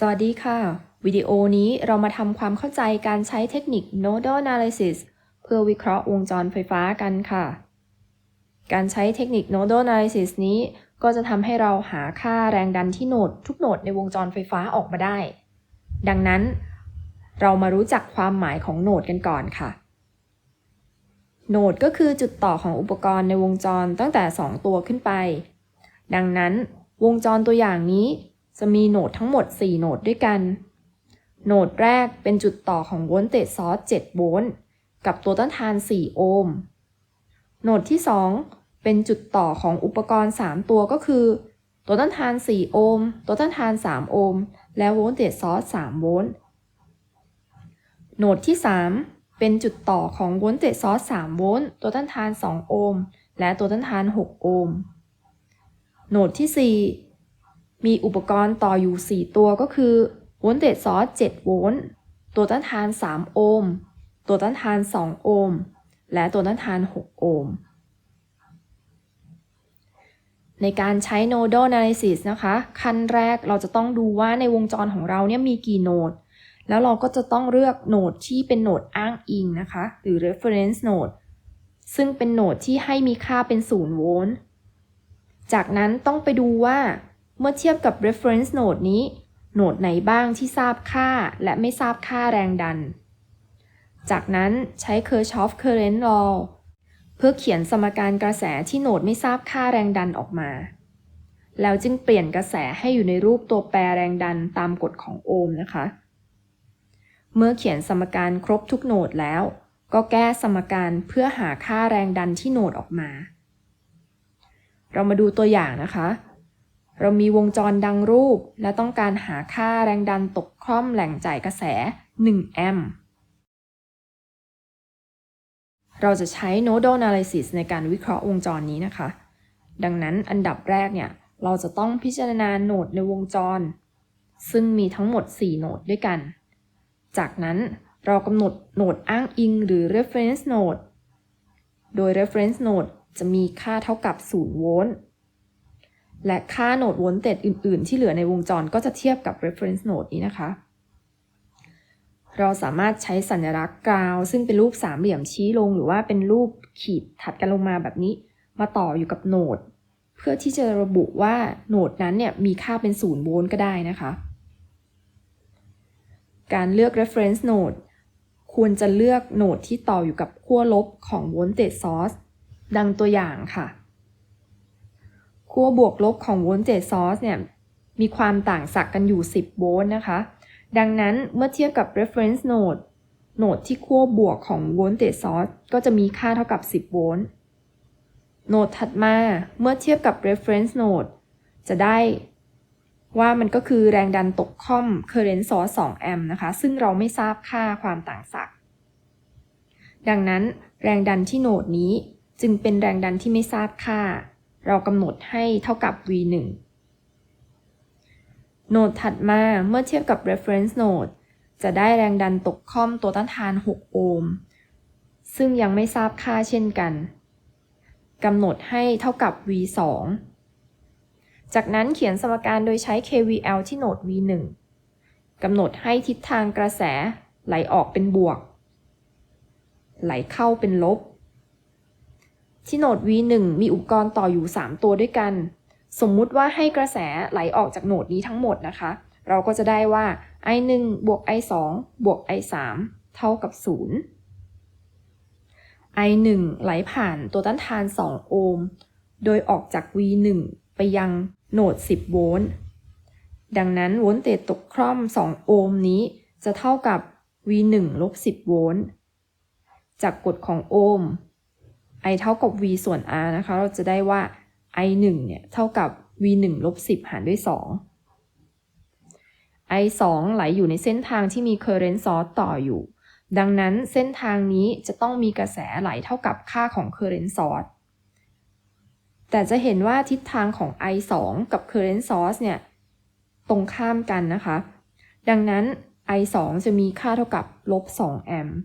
สวัสดีค่ะ วิดีโอนี้เรามาทำความเข้าใจการใช้เทคนิค Nodal Analysis เพื่อวิเคราะห์วงจรไฟฟ้ากันค่ะ การใช้เทคนิค Nodal Analysis นี้ก็จะทำให้เราหาค่าแรงดันที่โนดทุกโนดในวงจรไฟฟ้าออกมาได้ ดังนั้น เรามารู้จักความหมายของโนดกันก่อนค่ะ โนดก็คือจุดต่อของอุปกรณ์ในวงจรตั้งแต่ 2 ตัวขึ้นไป ดังนั้น วงจรตัวอย่างนี้ จะมีโหนดทั้งหมด 4 โหนดด้วยกัน โหนดแรกเป็นจุดต่อของโวลต์เตจซอส7โวลต์กับตัวต้านทาน 4 โอห์ม โหนดที่ 2 เป็นจุดต่อของอุปกรณ์ 3 ตัวก็คือ ตัวต้านทาน 4 โอห์ม ตัวต้านทาน 3 โอห์ม และโวลต์เตจซอส3โวลต์ โหนดที่ 3 เป็นจุดต่อของโวลต์เตจซอส3โวลต์ ตัวต้านทาน 2 โอห์ม และตัวต้านทาน 6 โอห์ม โหนดที่ 4 มีอุปกรณ์ต่ออยู่ 4 ตัวก็คือโวลต์เตจซอส7โวลต์ตัวต้านทาน 3 โอห์ม ตัวต้านทาน 2 โอห์ม และตัวต้านทาน 6 โอห์ม ในการใช้ nodal analysis นะคะ ขั้นแรกเราจะต้องดูว่าในวงจรของเราเนี่ยมีกี่โนด แล้วเราก็จะต้องเลือกโนดที่เป็นโนดอ้างอิงนะคะ หรือ reference node ซึ่งเป็นโนดที่ให้มีค่าเป็น 0 โวลต์ จากนั้นต้องไปดูว่า เมื่อเทียบกับ reference node นี้ โนดไหนบ้างที่ทราบค่าและไม่ทราบค่าแรงดัน จากนั้นใช้ Kirchhoff current law เพื่อเขียนสมการกระแสที่โนดไม่ทราบค่าแรงดันออกมา แล้วจึงเปลี่ยนกระแสให้อยู่ในรูปตัวแปรแรงดันตามกฎของโอห์มนะคะ เมื่อเขียนสมการครบทุกโนดแล้ว ก็แก้สมการเพื่อหาค่าแรงดันที่โนดออกมา เรามาดูตัวอย่างนะคะ เรามีวงจรดังรูป และต้องการหาค่าแรงดันตกคล่อมแหล่งจ่ายกระแส 1 แอมป์ เราจะใช้ nodal analysis ในการวิเคราะห์วงจรนี้นะคะ ดังนั้นอันดับแรกเนี่ย เราจะต้องพิจารณาโหนดในวงจร ซึ่งมีทั้งหมด 4 โหนดด้วยกัน จากนั้นเรากำหนดโหนดอ้างอิงหรือ reference node โดย reference node จะมีค่าเท่ากับ 0 โวลต์ และค่าโหนดโวลต์เตจอื่น ๆ ที่เหลือในวงจรก็จะเทียบกับ reference node นี้นะคะ เราสามารถใช้สัญลักษณ์กราว ซึ่งเป็นรูปสามเหลี่ยมชี้ลง หรือว่าเป็นรูปขีดถัดกันลงมาแบบนี้ มาต่ออยู่กับโหนด เพื่อที่จะระบุว่าโหนดนั้นเนี่ยมีค่าเป็นศูนย์โวลต์ก็ได้นะคะ การเลือก reference node ควรจะเลือกโหนดที่ต่ออยู่กับขั้วลบของ voltage source ดังตัวอย่างค่ะ ขั้วบวกลบของโวลต์เจซอสเนี่ยมีความต่างศักย์กันอยู่ 10 โวลต์นะคะ ดังนั้นเมื่อเทียบกับ reference node โนดที่ขั้วบวกของโวลต์เจซอสก็จะมีค่าเท่ากับ 10 โวลต์โนดถัดมาเมื่อเทียบกับ reference node จะได้ว่ามันก็คือแรงดันตกค่อม current source 2แอมป์นะคะ ซึ่งเราไม่ทราบค่าความต่างศักย์ดังนั้นแรงดันที่โนดนี้จึงเป็นแรงดันที่ไม่ทราบค่า เรากำหนดให้เท่ากับ v1 โนดถัดมาเมื่อเทียบกับ reference node จะได้แรงดันตกค่อมตัวต้านทาน 6 โอห์ม ซึ่งยังไม่ทราบค่าเช่นกัน กำหนดให้เท่ากับ v2 จากนั้นเขียนสมการโดยใช้ kvl ที่โนด v1 กำหนดให้ทิศทางกระแสไหลออกเป็นบวก ไหลเข้าเป็นลบ ที่โหนด V1 มีอุปกรณ์ต่ออยู่ 3 ตัวด้วยกัน สมมุติว่าให้กระแสไหลออกจากโหนดนี้ทั้งหมดนะคะ เราก็จะได้ว่า I1 บวก I2 บวก I3 เท่ากับ 0 I1 ไหลผ่านตัวต้านทาน 2 โอห์ม โดยออกจาก V1 ไปยังโหนด 10 โวลต์ ดังนั้นโวลต์เตจตกคร่อม 2 โอห์มนี้จะเท่ากับ V1 ลบ 10 โวลต์ จากกฎของโอห์ม i เท่ากับ v ส่วน r นะคะ เราจะได้ว่า i 1เนี่ยเท่ากับ v 1ลบ10 หารด้วย 2 i 2ไหลอยู่ในเส้นทางที่มี current source ต่ออยู่ ดังนั้นเส้นทางนี้จะต้องมีกระแสไหลเท่ากับค่าของ current source แต่จะเห็นว่าทิศทางของ i 2กับ current source เนี่ย ตรงข้ามกันนะคะ ดังนั้น i 2จะมีค่าเท่ากับลบ2แอมป์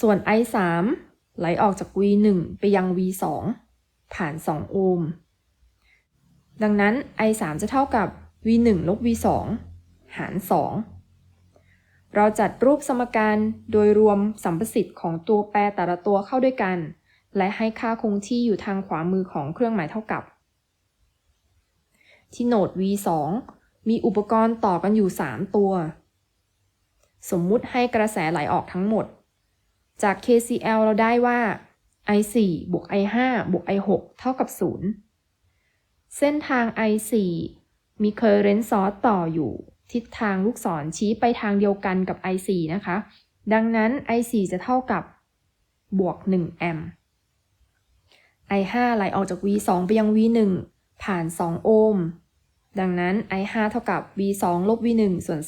ส่วน i 3 ไหลออกจาก v 1 ไปยัง v 2 ผ่าน 2 โอห์ม ดังนั้น i 3 จะเท่ากับ v 1 ลบ v 2 หาร 2 เราจัดรูปสมการโดยรวมสัมประสิทธิ์ของตัวแปรแต่ละตัวเข้าด้วยกัน และให้ค่าคงที่อยู่ทางขวามือของเครื่องหมายเท่ากับ ที่โหนด v 2 มีอุปกรณ์ต่อกันอยู่ 3 ตัว สมมุติให้กระแสไหลออกทั้งหมด จาก KCL เราได้ว่า I4 บวก I5 บวก I6 เท่ากับ 0 เส้นทาง I4 มี current source ต่ออยู่ ทิศทางลูกศรชี้ไปทางเดียวกันกับ I4 นะคะ ดังนั้น I4 จะเท่ากับบวก1แอมป์ I5 ไหลออกจาก V2 ไปยัง V1 ผ่าน 2 โอห์ม ดังนั้น I5 เท่ากับ V2 ลบ V1 ส่วน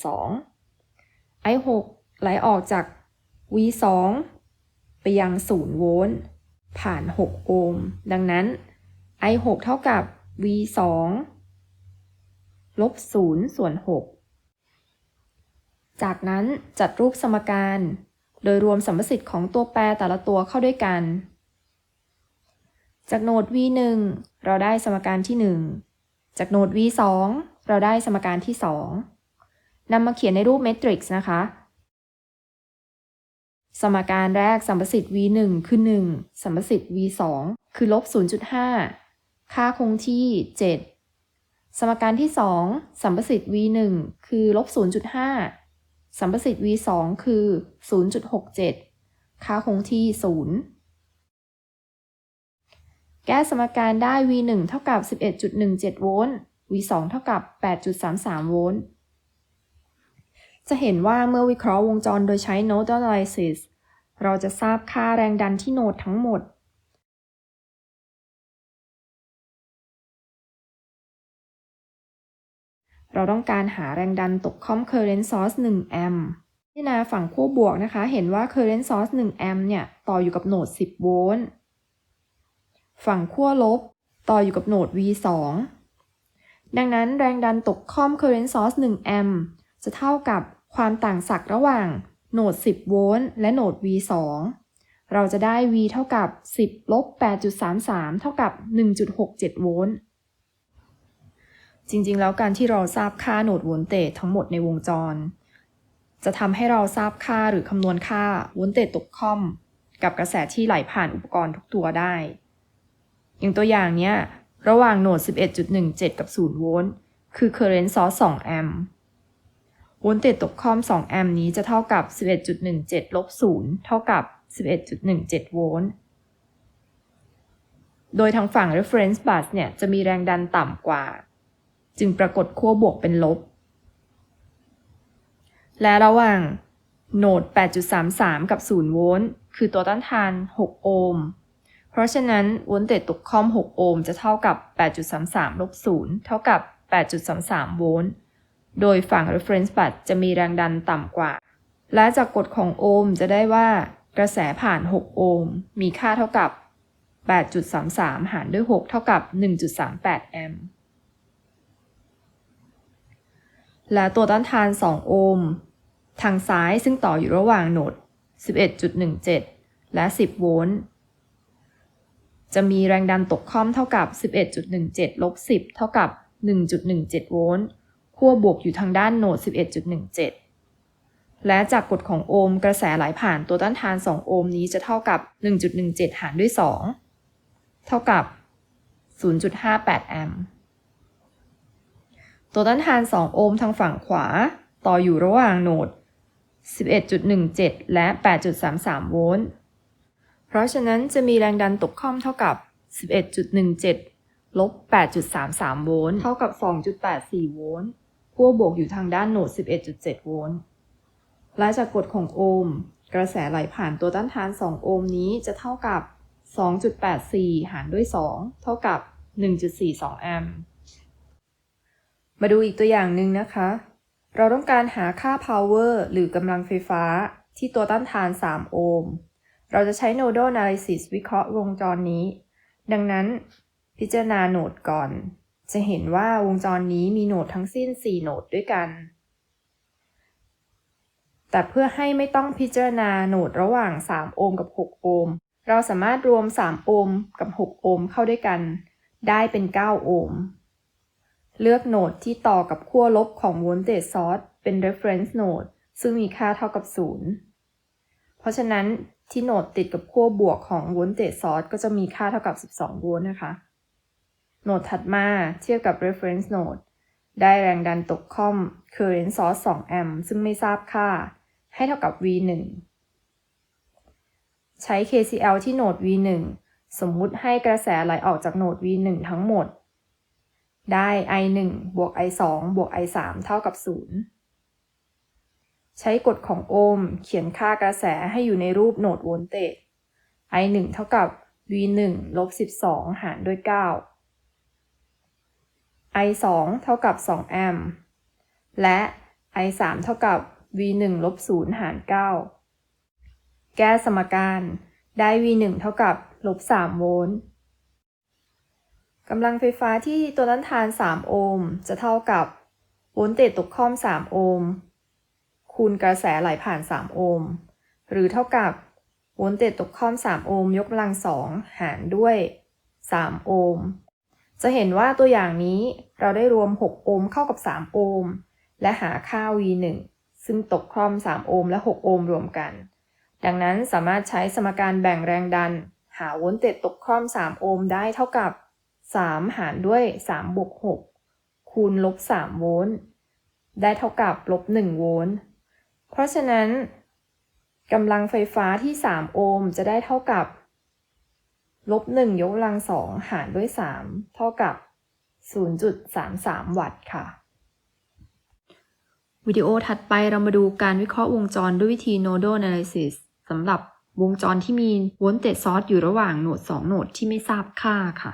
2 I6 ไหลออกจาก V2 ไปยัง 0 โวลต์ผ่าน 6 โอห์ม ดังนั้น I6 เท่ากับ V2 ลบ0ส่วน 6 จากนั้นจัดรูปสมการ โดยรวมสัมประสิทธิ์ของตัวแปรแต่ละตัวเข้าด้วยกัน จากโนด V1 เราได้สมการที่ 1 จากโนด V2 เราได้สมการที่ 2นำมาเขียนในรูปเมตริกซ์นะคะ สมการแรกสัมประสิทธิ์ v1 คือ 1 สัมประสิทธิ์ v2 คือลบ 0.5 ค่าคงที่ 7 สมการที่ 2 สัมประสิทธิ์ v1 คือลบ 0.5 สัมประสิทธิ์ v2 คือ 0.67 ค่าคงที่ 0 แก้สมการได้ v1 เท่ากับ 11.17 โวลต์ v2 เท่ากับ 8.33 โวลต์ จะเห็นว่าเมื่อวิเคราะห์วงจรโดยใช้ Node Analysis เราจะทราบค่าแรงดันที่โนดทั้งหมด เราต้องการหาแรงดันตกค่อม current source 1 แอมป์ที่นาฝั่งขั้วบวกนะคะ เห็นว่า current source 1 แอมป์เนี่ย ต่ออยู่กับโหนด 10 โวลต์ ฝั่งขั้วลบ ต่ออยู่กับโหนด V2 ดังนั้นแรงดันตกค่อม current source 1 แอมป์จะเท่ากับ ความต่างศักย์ระหว่างโหนด 10 โวลต์และโหนด V2 เราจะได้ V เท่ากับ 10ลบ8.33 เท่ากับ 1.67 โวลต์ จริงๆ แล้วการที่เราทราบค่าโหนดโวลเตจทั้งหมดในวงจร จะทำให้เราทราบค่าหรือคำนวณค่าโวลเตจตกค่อม กับกระแสที่ไหลผ่านอุปกรณ์ทุกตัวได้ อย่างตัวอย่างเนี้ย ระหว่างโหนด 11.17 กับ 0 โวลต์ คือ current source 2 แอมป์ โวลเตจตกคอม 2 แอมป์นี้จะเท่ากับ 11.17 ลบ 0 เท่ากับ 11.17 โวลต์ โดยทางฝั่ง reference bus เนี่ยจะมีแรงดันต่ำกว่า จึงปรากฏขั้วบวกเป็นลบ และระหว่างโหนด 8.33 กับ 0 โวลต์ คือตัวต้านทาน 6 โอห์ม เพราะฉะนั้นโวลเตจตกคอม 6 โอห์มจะเท่ากับ 8.33 ลบ 0 เท่ากับ 8.33 โวลต์ โดยฝั่ง reference bus จะมีแรงดันต่ำกว่า และจากกฎของโอห์มจะได้ว่ากระแสผ่าน 6 โอห์มมีค่าเท่ากับ 8.33 หารด้วย 6 เท่ากับ 1.38 แอมป์และตัวต้านทาน 2 โอห์มทางซ้ายซึ่งต่ออยู่ระหว่างโหนด 11.17 และ 10 โวลต์ จะมีแรงดันตกค่อมเท่ากับ 11.17 ลบ 10 เท่ากับ 1.17 โวลต์ ขั้วบวกอยู่ทางด้านโหนด 11.17 และจากกฎของโอห์มกระแสไหลผ่านตัวต้านทาน 2 โอห์มนี้จะเท่ากับ 1.17 หารด้วย 2 เท่ากับ 0.58 แอมป์ตัวต้านทาน 2 โอห์มทางฝั่งขวา ต่ออยู่ระหว่างโหนด 11.17 และ 8.33 โวลต์ เพราะฉะนั้นจะมีแรงดันตกค่อมเท่ากับ 11.17 ลบ 8.33 โวลต์ เท่ากับ 2.84 โวลต์ ขั้วบวกอยู่ทางด้านโหนด 11.7 โวลต์และจากกฎของโอห์มกระแสไหลผ่านตัวต้านทาน 2 โอห์มนี้จะเท่ากับ 2.84 หารด้วย 2 เท่ากับ 1.42 แอมป์มาดูอีกตัวอย่างหนึ่งนะคะ เราต้องการหาค่า power หรือกำลังไฟฟ้าที่ตัวต้านทาน 3 โอห์ม เราจะใช้ nodal analysis วิเคราะห์วงจรนี้ ดังนั้นพิจารณาโหนดก่อน จะเห็นว่าวงจรนี้มีโหนดทั้งสิ้น 4 โหนดด้วยกัน แต่เพื่อให้ไม่ต้องพิจารณาโหนดระหว่าง 3 โอห์มกับ 6 โอห์ม เราสามารถรวม 3 โอห์มกับ 6 โอห์มเข้าด้วยกัน ได้เป็น 9 โอห์ม เลือกโหนดที่ต่อกับขั้วลบของ voltage source เป็น reference node ซึ่งมีค่าเท่ากับ 0 เพราะฉะนั้นที่โหนดติดกับขั้วบวกของ voltage source ก็จะมีค่าเท่ากับ 12 โวลต์นะคะ โหนดถัดมาเทียบกับ reference node ได้แรงดันตกค่อม current source 2แอมป์ซึ่งไม่ทราบค่า ให้เท่ากับ V1 ใช้ KCL ที่โหนด V1 สมมุติให้กระแสไหลออกจากโหนด V1 ทั้งหมด ได้ I1 บวก I2 บวก I3 เท่ากับ 0 ใช้กฎของโอห์มเขียนค่ากระแสให้อยู่ในรูปโหนดโวลเตจ I1 เท่ากับ V1 ลบ12 หารด้วย 9 I2 เท่ากับ 2 แอมป์ และ I3 เท่ากับ V1 ลบ0หาร 9 แก้สมการได้ V1 เท่ากับลบ3โวลต์กำลังไฟฟ้าที่ตัวต้านทาน 3 โอห์มจะเท่ากับโวลต์เตจตกค่อม 3 โอห์ม คูณกระแสไหลผ่าน 3 โอห์ม หรือเท่ากับโวลต์เตจตกค่อม 3 โอห์มยกกำลัง2หารด้วย 3 โอห์ม จะเห็นว่าตัวอย่างนี้เราได้รวม 6 โอห์มเข้ากับ 3 โอห์มและหาค่า V1 ซึ่งตกคร่อม 3 โอห์มและ 6 โอห์มรวมกัน ดังนั้นสามารถใช้สมการแบ่งแรงดัน หาโวลต์เตจตกคร่อม 3 โอห์มได้เท่ากับ 3 หารด้วย3บวก6คูณลบ 3 โวลต์ได้เท่ากับลบ 1 โวลต์ เพราะฉะนั้นกำลังไฟฟ้าที่ 3 โอห์มจะได้เท่ากับ ลบหนึ่งยกกำลังสองหารด้วยสามเท่ากับ 0.33 วัตต์ค่ะ วิดีโอถัดไปเรามาดูการวิเคราะห์วงจรด้วยวิธี Nodal Analysis สำหรับวงจรที่มีโวลต์เตจซอร์สอยู่ระหว่างโหนด 2 โหนดที่ไม่ทราบค่าค่ะ